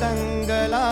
दंगला